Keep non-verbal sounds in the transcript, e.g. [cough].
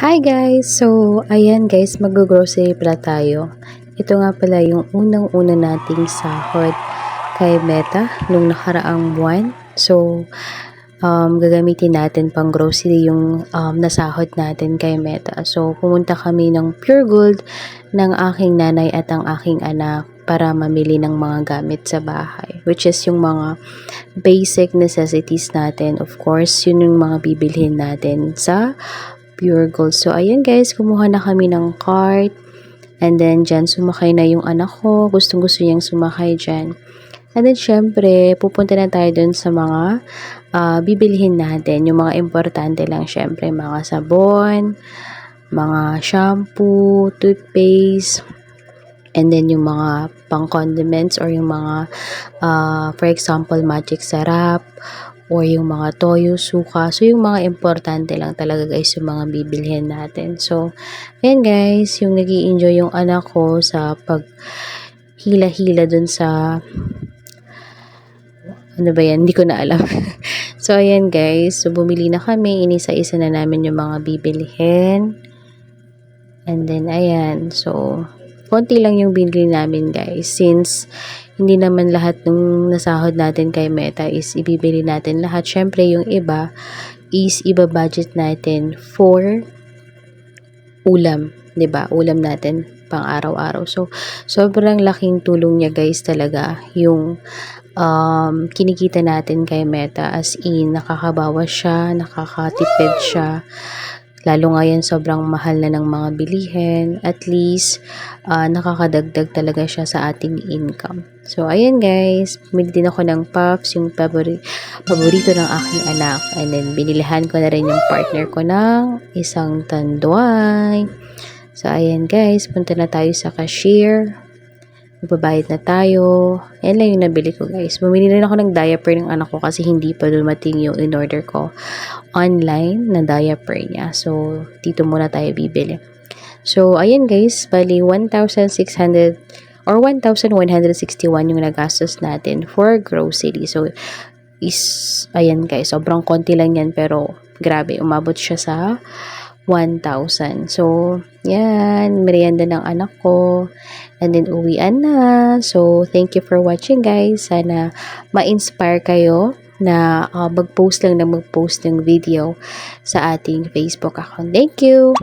Hi guys! So, ayan guys, mag-grocery pala tayo. Ito nga pala yung unang-una nating sahod kay Meta nung nakaraang buwan. So, um, gagamitin natin pang grocery yung um, nasahod natin kay Meta. So, pumunta kami ng Pure Gold ng aking nanay at ang aking anak para mamili ng mga gamit sa bahay. Which is yung mga basic necessities natin. Of course, yun yung mga bibilhin natin sa Pure Gold. So, ayan guys, kumuha na kami ng cart. And then, dyan sumakay na yung anak ko. Gustong gusto niyang sumakay dyan. And then, syempre, pupunta na tayo dun sa mga uh, bibilhin natin. Yung mga importante lang, syempre, mga sabon, mga shampoo, toothpaste, and then yung mga pang condiments or yung mga, uh, for example, magic sarap, or yung mga toyo, suka. So, yung mga importante lang talaga guys yung mga bibilhin natin. So, ayan guys, yung nag enjoy yung anak ko sa pag hila-hila dun sa ano ba yan? Hindi ko na alam. [laughs] so, ayan guys. So, bumili na kami. Inisa-isa na namin yung mga bibilihin. And then, ayan. So, konti lang yung binili namin guys. Since, hindi naman lahat ng nasahod natin kay Meta is ibibili natin lahat. Syempre, yung iba is iba-budget natin for ulam. 'di ba Ulam natin pang araw-araw. So, sobrang laking tulong niya guys talaga yung um, kinikita natin kay Meta as in nakakabawas siya, nakakatipid siya Lalo ngayon sobrang mahal na ng mga bilihin. At least, uh, nakakadagdag talaga siya sa ating income. So, ayan guys. Bumili din ako ng puffs, yung pabori paborito ng aking anak. And then, binilihan ko na rin yung partner ko ng isang tanduay. So, ayan guys. Punta na tayo sa cashier. Magbabayad na tayo. Yan lang yung nabili ko guys. Bumili rin ako ng diaper ng anak ko kasi hindi pa dumating yung in-order ko online na diaper niya. So, dito muna tayo bibili. So, ayan guys. Bali, 1,600 or 1,161 yung nagastos natin for grocery. So, is, ayan guys, sobrang konti lang yan pero grabe, umabot siya sa 1,000. So, yan, merienda ng anak ko. And then, uwian na. So, thank you for watching guys. Sana ma-inspire kayo na uh, mag-post lang na mag-post ng video sa ating Facebook account. Thank you!